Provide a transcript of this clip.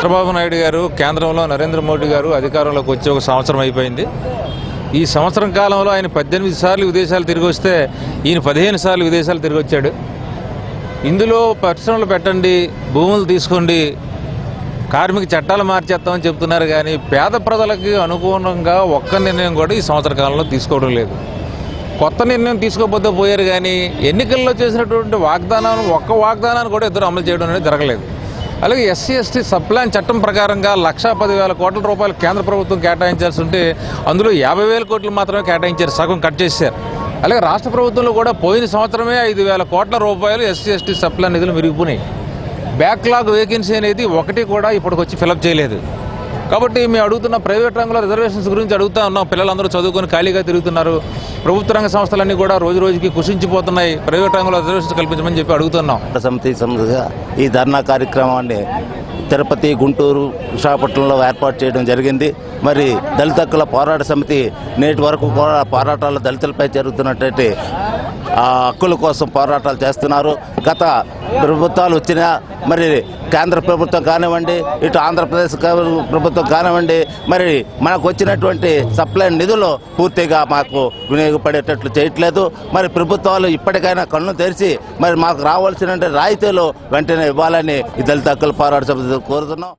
చంద్రబాబు నాయుడు గారు కేంద్రంలో నరేంద్ర మోడీ గారు అధికారంలోకి వచ్చి ఒక సంవత్సరం అయిపోయింది. ఈ సంవత్సరం కాలంలో ఆయన పద్దెనిమిది సార్లు విదేశాలు తిరిగి వస్తే ఈయన పదిహేను సార్లు విదేశాలు తిరిగి వచ్చాడు. ఇందులో పరిశ్రమలు పెట్టండి భూములు తీసుకోండి కార్మిక చట్టాలు మార్చేస్తామని చెప్తున్నారు కానీ పేద ప్రజలకి అనుగుణంగా ఒక్క నిర్ణయం కూడా ఈ సంవత్సర కాలంలో తీసుకోవడం లేదు. కొత్త నిర్ణయం తీసుకోకపోతే పోయారు కానీ ఎన్నికల్లో చేసినటువంటి వాగ్దానాలను ఒక్క వాగ్దానాన్ని కూడా ఇద్దరు అమలు చేయడం అనేది జరగలేదు. అలాగే ఎస్సీ ఎస్టీ సప్లాన్ చట్టం ప్రకారంగా లక్షా పదివేల కోట్ల రూపాయలు కేంద్ర ప్రభుత్వం కేటాయించాల్సి ఉంటే అందులో యాభై వేల కోట్లు మాత్రమే కేటాయించారు సగం కట్ చేశారు అలాగే రాష్ట్ర ప్రభుత్వంలో కూడా పోయిన సంవత్సరమే ఐదు వేల కోట్ల రూపాయలు ఎస్సీ ఎస్టీ సప్లాన్ నిధులు మిరిగిపోయినాయి బ్యాక్లాగ్ వేకెన్సీ అనేది ఒకటి కూడా ఇప్పటికొచ్చి ఫిలప్ చేయలేదు. కాబట్టి మేము అడుగుతున్న ప్రైవేట్ రంగంలో రిజర్వేషన్స్ గురించి అడుగుతా ఉన్నాం. పిల్లలందరూ చదువుకొని ఖాళీగా తిరుగుతున్నారు. ప్రభుత్వ రంగ సంస్థలన్నీ కూడా రోజు రోజుకి కుషించిపోతున్నాయి. ప్రైవేట్ రంగంలో రిజర్వేషన్స్ కల్పించమని చెప్పి అడుగుతున్నాం. సమితి సమితిగా ఈ ధర్నా కార్యక్రమాన్ని తిరుపతి గుంటూరు విశాఖపట్నంలో ఏర్పాటు చేయడం జరిగింది. మరి దళిత హక్కుల పోరాట సమితి నేటి వరకు కూడా పోరాటాలు దళితులపై జరుగుతున్నటువంటి హక్కుల కోసం పోరాటాలు చేస్తున్నారు. గత ప్రభుత్వాలు వచ్చినా మరి కేంద్ర ప్రభుత్వం కానివ్వండి ఇటు ఆంధ్రప్రదేశ్ ప్రభుత్వం కానివ్వండి మరి మనకు వచ్చినటువంటి సప్లై నిధులు పూర్తిగా మాకు వినియోగపడేటట్లు చేయట్లేదు. మరి ప్రభుత్వాలు ఇప్పటికైనా కన్ను తెరిచి మరి మాకు రావాల్సిన రాయితీలు వెంటనే ఇవ్వాలని దళిత హక్కుల పోరాట సమితి కోరుతున్నాం.